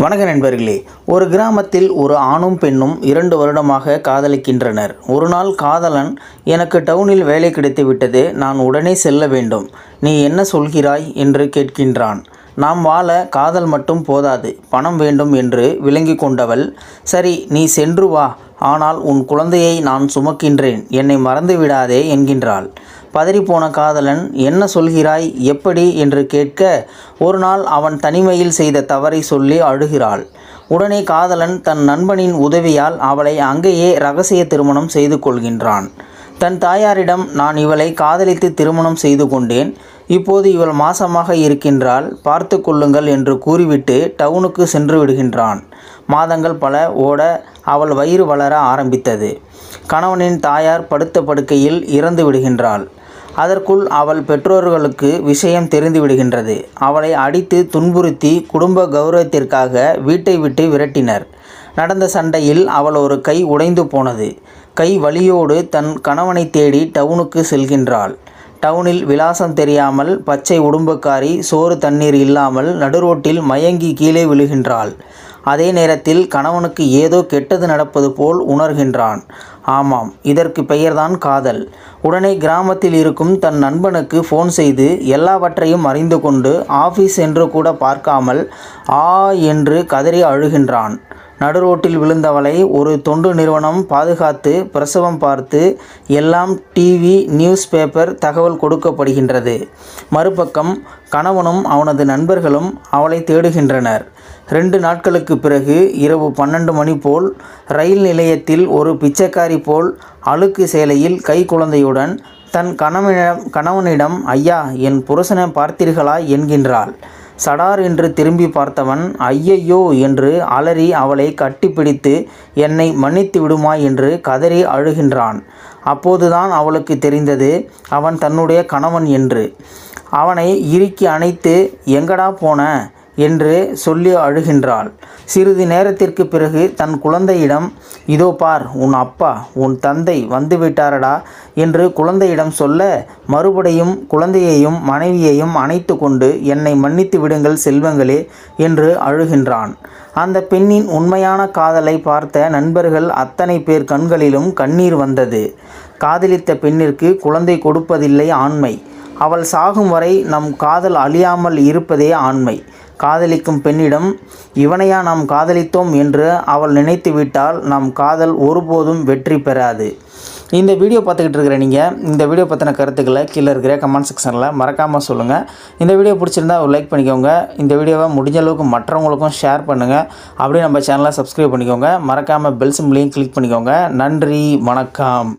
வணக்க நண்பர்களே ஒரு கிராமத்தில் ஒரு ஆணும் பெண்ணும் இரண்டு வருடமாக காதலிக்கின்றனர். ஒரு நாள் காதலன் எனக்கு டவுனில் வேலை கிடைத்து விட்டது நான் உடனே செல்ல வேண்டும். நீ என்ன சொல்கிறாய்? என்று கேட்கின்றான். நாம் வாழ காதல் மட்டும் போதாது பணம் வேண்டும் என்று விளங்கி கொண்டவள் சரி நீ சென்று வா. ஆனால் உன் குழந்தையை நான் சுமக்கின்றேன். என்னை மறந்து விடாதே என்கின்றாள். பதறிப்போன காதலன் என்ன சொல்கிறாய்? எப்படி? என்று கேட்க ஒரு நாள் அவன் தனிமையில் செய்த தவறை சொல்லி அழுகிறாள். உடனே காதலன் தன் நண்பனின் உதவியால் அவளை அங்கேயே ரகசிய திருமணம் செய்து கொள்கின்றான். தன் தாயாரிடம் நான் இவளை காதலித்து திருமணம் செய்து கொண்டேன். இப்போது இவள் மாசமாக இருக்கின்றாள். பார்த்து கொள்ளுங்கள் என்று கூறிவிட்டு டவுனுக்கு சென்று விடுகின்றான். மாதங்கள் பல ஓட அவள் வயிறு வளர ஆரம்பித்தது. கணவனின் தாயார் படுத்த படுக்கையில் இறந்து விடுகின்றாள். அதற்குள் அவள் பெற்றோர்களுக்கு விஷயம் தெரிந்து விடுகின்றது. அவளை அடித்து துன்புறுத்தி குடும்ப கௌரவத்திற்காக வீட்டை விட்டு விரட்டினர். நடந்த சண்டையில் அவள் ஒரு கை உடைந்து போனது. கை வலியோடு தன் கணவனை தேடி டவுனுக்கு செல்கின்றாள். டவுனில் விலாசம் தெரியாமல் பச்சை உடும்புக்காரி சோறு தண்ணீர் இல்லாமல் நடுரோட்டில் மயங்கி கீழே விழுகின்றாள். அதே நேரத்தில் கணவனுக்கு ஏதோ கெட்டது நடப்பது போல் உணர்கின்றான். ஆமாம் இதற்கு பெயர்தான் காதல். உடனே கிராமத்தில் இருக்கும் தன் நண்பனுக்கு ஃபோன் செய்து எல்லாவற்றையும் அறிந்து கொண்டு ஆஃபீஸ் என்று கூட பார்க்காமல் ஆ என்று கதறி அழுகின்றான். நடுரோட்டில் விழுந்தவளை ஒரு தொண்டு நிறுவனம் பாதுகாத்து பிரசவம் பார்த்து எல்லாம் டிவி நியூஸ் பேப்பர் தகவல் கொடுக்கப்படுகின்றது. மறுபக்கம் கணவனும் அவனது நண்பர்களும் அவளை தேடுகின்றனர். ரெண்டு நாட்களுக்கு பிறகு இரவு பன்னெண்டு மணி போல் ரயில் நிலையத்தில் ஒரு பிச்சைக்காரி போல் அழுக்கு சேலையில் கை குழந்தையுடன் தன் கணவனிடம் கணவனிடம் ஐயா என் புருஷனை பார்த்தீர்களா? என்கின்றாள். சடார் என்று திரும்பி பார்த்தவன் ஐயையோ என்று அலறி அவளை கட்டிப்பிடித்து என்னை மன்னித்து விடுமா என்று கதறி அழுகின்றான். அப்போதுதான் அவளுக்கு தெரிந்தது அவன் தன்னுடைய கணவன் என்று. அவனை இறுக்கி அணைத்து எங்கடா போன? என்று சொல்லி அழுகின்றாள். சிறிது நேரத்திற்கு பிறகு தன் குழந்தையிடம் இதோ பார் உன் அப்பா உன் தந்தை வந்துவிட்டாரடா என்று குழந்தையிடம் சொல்ல மறுபடியும் குழந்தையையும் மனைவியையும் அணைத்து கொண்டு என்னை மன்னித்து விடுங்கள் செல்வங்களே என்று அழுகின்றான். அந்த பெண்ணின் உண்மையான காதலை பார்த்த நண்பர்கள் அத்தனை பேர் கண்களிலும் கண்ணீர் வந்தது. காதலித்த பெண்ணிற்கு குழந்தை கொடுப்பதில்லை ஆண்மை. அவள் சாகும் வரை நம் காதல் அழியாமல் இருப்பதே ஆண்மை. காதலிக்கும் பெண்ணிடம் இவனையா நாம் காதலித்தோம்? என்று அவள் நினைத்து விட்டால் நம் காதல் ஒருபோதும் வெற்றி பெறாது. இந்த வீடியோ பார்த்துக்கிட்டு இருக்கிற நீங்கள் இந்த வீடியோ பற்றின கருத்துக்களை கீழே இருக்கிற கமெண்ட் செக்ஷனில் மறக்காமல் சொல்லுங்கள் இந்த வீடியோ பிடிச்சிருந்தா ஒரு லைக் பண்ணிக்கோங்க. இந்த வீடியோவை முடிஞ்ச அளவுக்கு மற்றவங்களுக்கும் ஷேர் பண்ணுங்கள் அப்படியே நம்ம சேனலை சப்ஸ்கிரைப் பண்ணிக்கோங்க. மறக்காமல் பெல் சிம்லையும் கிளிக் பண்ணிக்கோங்க. நன்றி வணக்கம்.